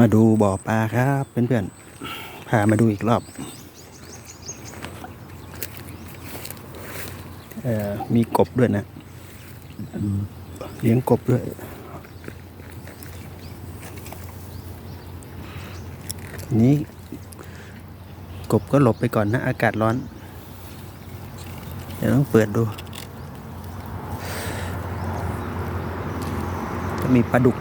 มาดูบ่อปลาครับเพื่อนๆ พามาดูอีกรอบออมีกบด้วยนะเลี้ยงกบด้วย นี้กบก็หลบไปก่อนนะ อากาศร้อน เดี๋ยวต้องเปิดดู ก็มีปลาดุก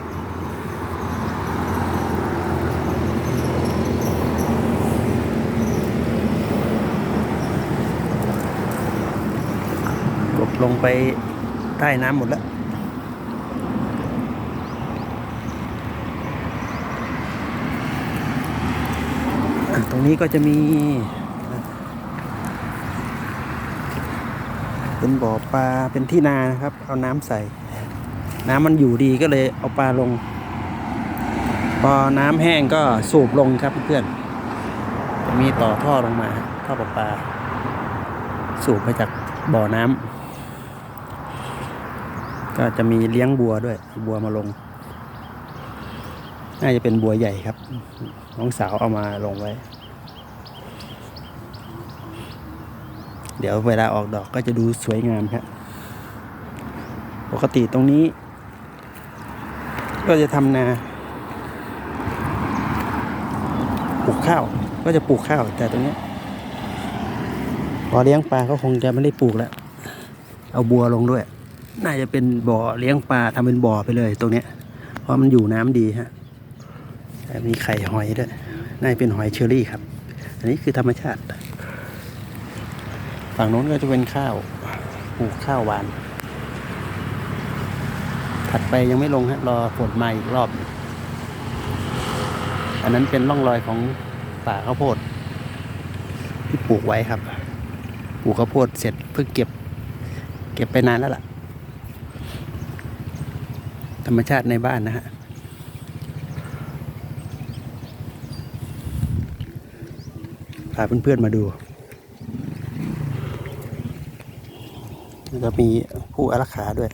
ลงไปใต้น้ำหมดแล้วตรงนี้ก็จะมี เป็นบ่อปลาเป็นที่นานะครับ เอาน้ำใส่ น้ำมันอยู่ดีก็เลยเอาปลาลง พอน้ำแห้งก็สูบลงครับเพื่อนจะมีต่อท่อลงมาท่อประปา สูบมาจากบ่อน้ำ ก็จะมีเลี้ยงบัวด้วย บัวมาลง น่าจะเป็นบัวใหญ่ครับ น้องสาวเอามาลงไว้ เดี๋ยวเวลาออกดอกก็จะดูสวยงามครับปกติตรงนี้ ก็จะทำนาปลูกข้าว ก็จะปลูกข้าว แต่ตรงนี้พอเลี้ยงปลาก็คงจะไม่ได้ปลูกแล้ว เอาบัวลงด้วย น่าจะเป็นบ่อเลี้ยงปลาทำเป็นบ่อไปเลยตรงเนี้ย เพราะมันอยู่น้ำดีฮะแต่มีไข่หอยด้วยน่าจะเป็นหอยเชอรี่ครับ อันนี้คือธรรมชาติ ฝั่งโน้นก็จะเป็นข้าวปลูกข้าวหวาน ถัดไปยังไม่ลงฮะรอฝนมาอีกรอบ อันนั้นเป็นร่องรอยของป่าข้าวโพด ที่ปลูกไว้ครับ ปลูกข้าวโพดเสร็จเพิ่งเก็บ เก็บไปนานแล้วล่ะ ธรรมชาติในบ้านนะฮะพาเพื่อนๆมาดูแล้วมีผู้อารักขาด้วย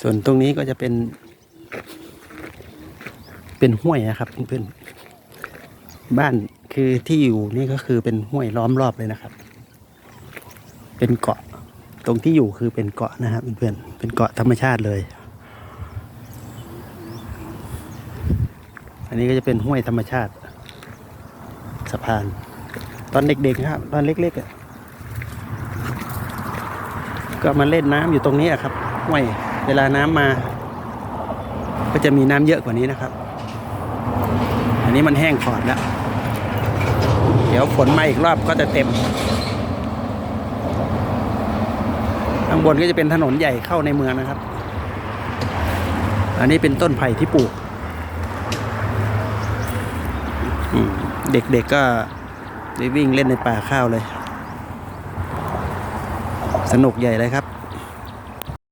ส่วนตรงนี้ก็จะเป็น เป็นห้วยนะครับเพื่อนๆบ้านคือที่อยู่นี่ก็คือเป็นห้วยล้อมรอบเลยนะครับ เป็นเกาะ ตรงที่อยู่คือเป็นเกาะนะครับเพื่อนๆเป็นเกาะธรรมชาติเลย อันนี้ก็จะเป็นห้วยธรรมชาติสะพาน ตอนเด็กๆครับ ตอนเล็กๆก็มาเล่นน้ำอยู่ตรงนี้ครับห้วยเวลาน้ำมา ก็จะมีน้ำเยอะกว่านี้นะครับ อันนี้มันแห้งขอดแล้ว เดี๋ยวฝนมาอีกรอบก็จะเต็ม ข้างบนก็จะเป็นถนนใหญ่เข้าในเมืองนะครับ อันนี้เป็นต้นไผ่ที่ปลูกเด็กๆก็ได้วิ่งเล่นในป่าข้าวเลย สนุกใหญ่เลยครับ